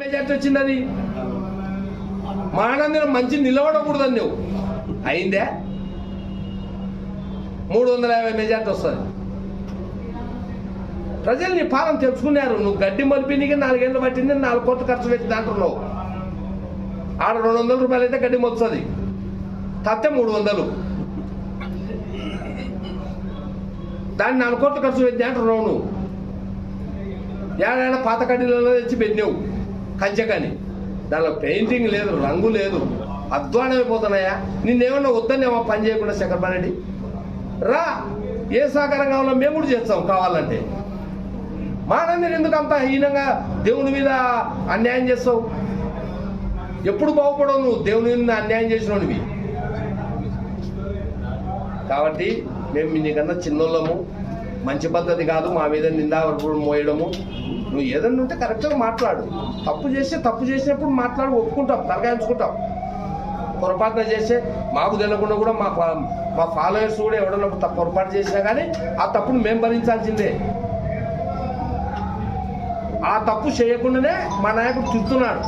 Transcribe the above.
Majority వచ్చింది అది మానందిన మంచి నిలబడకూడదని నువ్వు. అయిందే? మూడు వందల యాభై మెజార్టీ వస్తుంది. ప్రజలు నీ పాలన తెలుసుకున్నారు నువ్వు గడ్డి మలిపినికి నాలుగేళ్ళు పట్టింది నాలుగు కోట్లు ఖర్చు పెట్టి దాంట్లో ఆడ రెండు వందల రూపాయలు అయితే గడ్డి మొలుస్తుంది. తత్తే మూడు వందలు దాన్ని నాలుగు కోట్లు ఖర్చు పెట్టి దాంట్లో నువ్వు. ఏడాడ పాత కడ్డీలలో తెచ్చి పెట్టినావు. కంచెకని. దానిలో పెయింటింగ్ లేదు రంగు లేదు. అధ్వానమైపోతున్నాయా నిన్నేమన్నా వద్దనేమో పని చేయకుండా శంకర్ రెడ్డి రా ఏ సహకారం కావాలో మేము కూడా చేస్తాం కావాలంటే. మానందిని ఎందుకు అంత హీనంగా దేవుని మీద అన్యాయం చేస్తావు? ఎప్పుడు బాగుపడవు నువ్వు? దేవుని మీద అన్యాయం చేసినోనివి కాబట్టి మేము నీకన్నా చిన్నోళ్ళము. మంచి పద్ధతి కాదు మా మీద నిందావరపుడు మోయడము. నువ్వు ఏదన్నా ఉంటే కరెక్ట్గా మాట్లాడు. తప్పు చేస్తే తప్పు చేసినప్పుడు మాట్లాడి ఒప్పుకుంటాం తరగాయించుకుంటాం పొరపాటున చేస్తే మాకు తెలియకుండా కూడా మా ఫా- మా ఫాలోయర్స్ కూడా ఎవడన్నా తప్పు పొరపాటు చేసినా కానీ ఆ తప్పును మేము భరించాల్సిందే. ఆ తప్పు చేయకుండానే మా నాయకుడు చూస్తున్నాడు